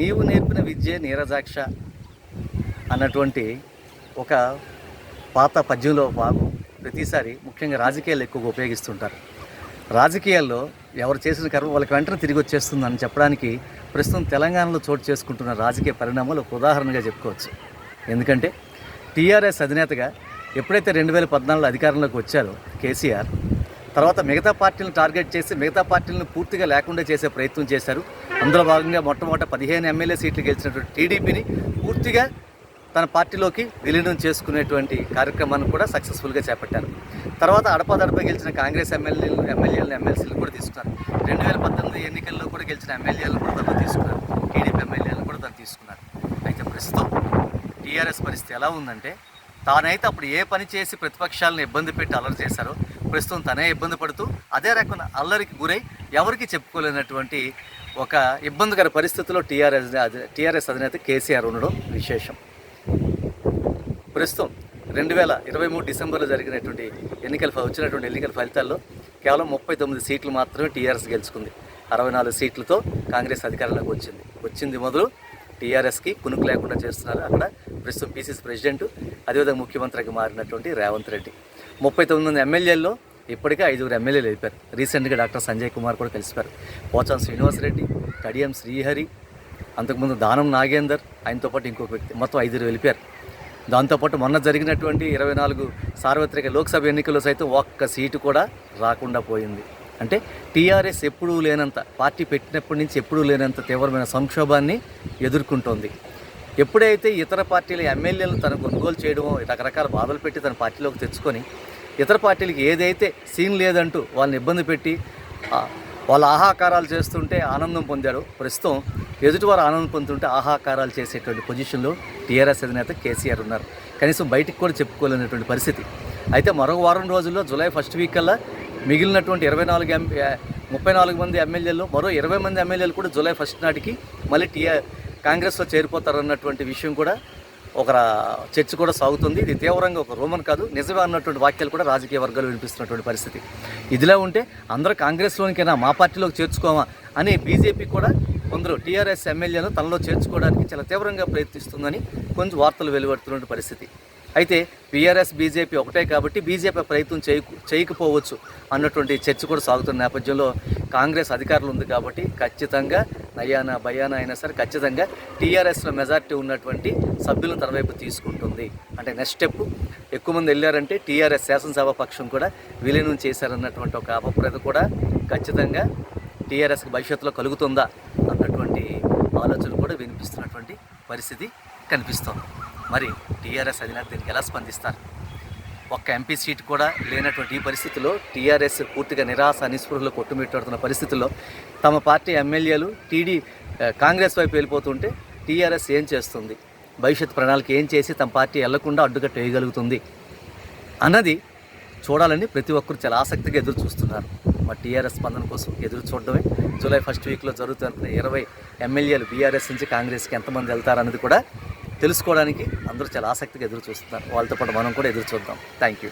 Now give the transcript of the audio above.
నీవు నేర్పిన విద్యే నీరజాక్ష అన్నటువంటి ఒక పాత పద్యంలో భాగం ప్రతిసారి ముఖ్యంగా రాజకీయాలు ఎక్కువగా ఉపయోగిస్తుంటారు. రాజకీయాల్లో ఎవరు చేసిన కర్మ వాళ్ళకి వెంటనే తిరిగి వచ్చేస్తుందని చెప్పడానికి ప్రస్తుతం తెలంగాణలో చోటు చేసుకుంటున్న రాజకీయ పరిణామాలు ఒక ఉదాహరణగా చెప్పుకోవచ్చు. ఎందుకంటే టీఆర్ఎస్ అధినేతగా ఎప్పుడైతే రెండు వేల పద్నాలుగులో అధికారంలోకి వచ్చారో కేసీఆర్ తర్వాత మిగతా పార్టీలను టార్గెట్ చేసి మిగతా పార్టీలను పూర్తిగా లేకుండా చేసే ప్రయత్నం చేశారు అందులో భాగంగా మొట్టమొదట పదిహేను ఎమ్మెల్యే సీట్లు గెలిచినటువంటి టీడీపీని పూర్తిగా తన పార్టీలోకి విలీనం చేసుకునేటువంటి కార్యక్రమాన్ని కూడా సక్సెస్ఫుల్గా చేపట్టారు. తర్వాత అడపాదడప గెలిచిన కాంగ్రెస్ ఎమ్మెల్యేలు ఎమ్మెల్యేలను ఎమ్మెల్సీలు కూడా తీసుకున్నారు. రెండు వేల పద్దెనిమిది ఎన్నికల్లో కూడా గెలిచిన ఎమ్మెల్యేలను కూడా తను తీసుకున్నారు. టీడీపీ ఎమ్మెల్యేలను కూడా తను తీసుకున్నారు. అయితే ప్రస్తుతం టీఆర్ఎస్ పరిస్థితి ఎలా ఉందంటే తానైతే అప్పుడు ఏ పని చేసి ప్రతిపక్షాలను ఇబ్బంది పెట్టి అల్లరి చేశారో ప్రస్తుతం తనే ఇబ్బంది పడుతూ అదే రకమైన అల్లరికి గురై ఎవరికి చెప్పుకోలేనటువంటి ఒక ఇబ్బందికర పరిస్థితిలో టీఆర్ఎస్ టీఆర్ఎస్ అధినేత కేసీఆర్ ఉండడం విశేషం. ప్రస్తుతం రెండు వేల ఇరవై మూడు డిసెంబర్లో జరిగినటువంటి ఎన్నికల వచ్చినటువంటి ఎన్నికల ఫలితాల్లో కేవలం ముప్పై తొమ్మిది సీట్లు మాత్రమే టీఆర్ఎస్ గెలుచుకుంది. అరవై నాలుగు సీట్లతో కాంగ్రెస్ అధికారంలోకి వచ్చింది. వచ్చింది మొదలు టీఆర్ఎస్కి కునుకు లేకుండా చేస్తున్నారు అక్కడ ప్రస్తుతం పీసీసీ ప్రెసిడెంట్ అదేవిధంగా ముఖ్యమంత్రికి మారినటువంటి రేవంత్ రెడ్డి. ముప్పై తొమ్మిది మంది ఎమ్మెల్యేల్లో ఇప్పటికే ఐదుగురు ఎమ్మెల్యేలు వెళ్ళిపారు రీసెంట్గా డాక్టర్ సంజయ్ కుమార్ కూడా కలిసిపారు పోచాన్ శ్రీనివాసరెడ్డి కడియం శ్రీహరి అంతకుముందు దానం నాగేందర్ ఆయనతో పాటు ఇంకొక వ్యక్తి మొత్తం ఐదుగురు వెళ్ళిపోయారు. దాంతోపాటు మొన్న జరిగినటువంటి ఇరవై నాలుగు సార్వత్రిక లోక్సభ ఎన్నికల్లో సైతం ఒక్క సీటు కూడా రాకుండా పోయింది. అంటే టీఆర్ఎస్ ఎప్పుడూ లేనంత పార్టీ పెట్టినప్పటి నుంచి ఎప్పుడూ లేనంత తీవ్రమైన సంక్షోభాన్ని ఎదుర్కొంటోంది. ఎప్పుడైతే ఇతర పార్టీల ఎమ్మెల్యేలను తను కొనుగోలు చేయడమో రకరకాల బాధలు పెట్టి తన పార్టీలోకి తెచ్చుకొని ఇతర పార్టీలకి ఏదైతే సీన్ లేదంటూ వాళ్ళని ఇబ్బంది పెట్టి వాళ్ళ ఆహాకారాలు చేస్తుంటే ఆనందం పొందాడు ప్రస్తుతం ఎదుటివారు ఆనందం పొందుతుంటే ఆహాకారాలు చేసేటువంటి పొజిషన్లో టీఆర్ఎస్ అధినేత కేసీఆర్ ఉన్నారు. కనీసం బయటికి కూడా చెప్పుకోలేనటువంటి పరిస్థితి. అయితే మరో వారం రోజుల్లో జూలై ఫస్ట్ వీక్ కల్లా మిగిలినటువంటి ఇరవై నాలుగు ఎం ముప్పై నాలుగు మంది ఎమ్మెల్యేలు మరో ఇరవై మంది ఎమ్మెల్యేలు కూడా జూలై ఫస్ట్ నాటికి మళ్ళీ టీఆర్ కాంగ్రెస్లో చేరిపోతారన్నటువంటి విషయం కూడా ఒక చర్చ కూడా సాగుతుంది. ఇది తీవ్రంగా ఒక రోమన్ కాదు. నిజమే అన్నటువంటి వాక్యాలు కూడా రాజకీయ వర్గాలు వినిపిస్తున్నటువంటి పరిస్థితి. ఇదిలా ఉంటే అందరూ కాంగ్రెస్లోనికైనా మా పార్టీలోకి చేర్చుకోమా అని బీజేపీ కూడా కొందరు టీఆర్ఎస్ ఎమ్మెల్యేలను తనలో చేర్చుకోవడానికి చాలా తీవ్రంగా ప్రయత్నిస్తుందని కొంచెం వార్తలు వెలువడుతున్న పరిస్థితి. అయితే బీఆర్ఎస్ బీజేపీ ఒకటే కాబట్టి బీజేపీ ప్రయత్నం చేయకు చేయకపోవచ్చు అన్నటువంటి చర్చ కూడా సాగుతున్న నేపథ్యంలో కాంగ్రెస్ అధికారులు ఉంది కాబట్టి ఖచ్చితంగా నయానా భయానా అయినా సరే ఖచ్చితంగా టీఆర్ఎస్లో మెజార్టీ ఉన్నటువంటి సభ్యులను తన వైపు తీసుకుంటుంది. అంటే నెక్స్ట్ స్టెప్ ఎక్కువ మంది వెళ్ళారంటే టీఆర్ఎస్ శాసనసభ పక్షం కూడా విలీనం చేశారన్నటువంటి ఒక అభిప్రాయం కూడా ఖచ్చితంగా టీఆర్ఎస్కి భవిష్యత్తులో కలుగుతుందా అన్నటువంటి ఆలోచన కూడా వినిపిస్తున్నటువంటి పరిస్థితి కనిపిస్తోంది. మరి టీఆర్ఎస్ అధినేత దీనికి ఎలా స్పందిస్తారు? ఒక్క ఎంపీ సీట్ కూడా లేనటువంటి ఈ పరిస్థితిలో టీఆర్ఎస్ పూర్తిగా నిరాశ నిస్పృహలో కొట్టుమిట్టాడుతున్న పరిస్థితుల్లో తమ పార్టీ ఎమ్మెల్యేలు టీడీ కాంగ్రెస్ వైపు వెళ్ళిపోతుంటే టీఆర్ఎస్ ఏం చేస్తుంది? భవిష్యత్ ప్రణాళిక ఏం చేసి తమ పార్టీ వెళ్ళకుండా అడ్డుకట్ట వేయగలుగుతుంది? అన్నది చూడాలని ప్రతి ఒక్కరు చాలా ఆసక్తిగా ఎదురు చూస్తున్నారు. మా టీఆర్ఎస్ స్పందన కోసం ఎదురు చూడడమే. జూలై ఫస్ట్ వీక్లో జరుగుతున్న ఇరవై ఎమ్మెల్యేలు బీఆర్ఎస్ నుంచి కాంగ్రెస్కి ఎంతమంది వెళ్తారన్నది కూడా తెలుసుకోవడానికి అందరూ చాలా ఆసక్తిగా ఎదురు చూస్తున్నారు. వాళ్ళతో పాటు మనం కూడా ఎదురు చూద్దాం. Thank you